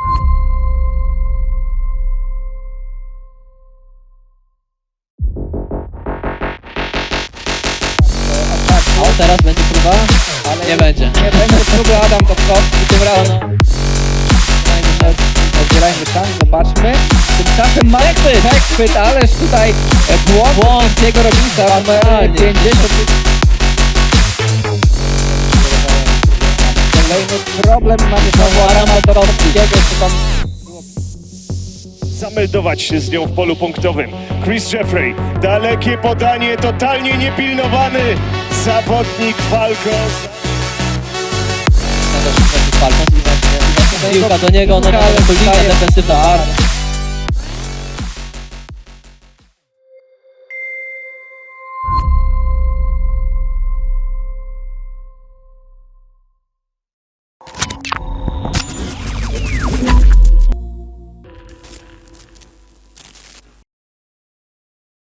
O, teraz będzie próba? Ale nie będzie. Nie będzie próby Adam to Topkowski tym razem. Odbierajmy szans, zobaczmy. Tymczasem Marek Chwyt, ależ tutaj e, błąd, błąd jego robica, ma 50 Kolejny problem mamy znowu Adama Dowkowskiego, czy tam zameldować się z nią w polu punktowym. Chris Jeffrey, dalekie podanie, totalnie niepilnowany zawodnik Falcons. Falcons i właśnie, i właśnie piłka do niego, no to Ale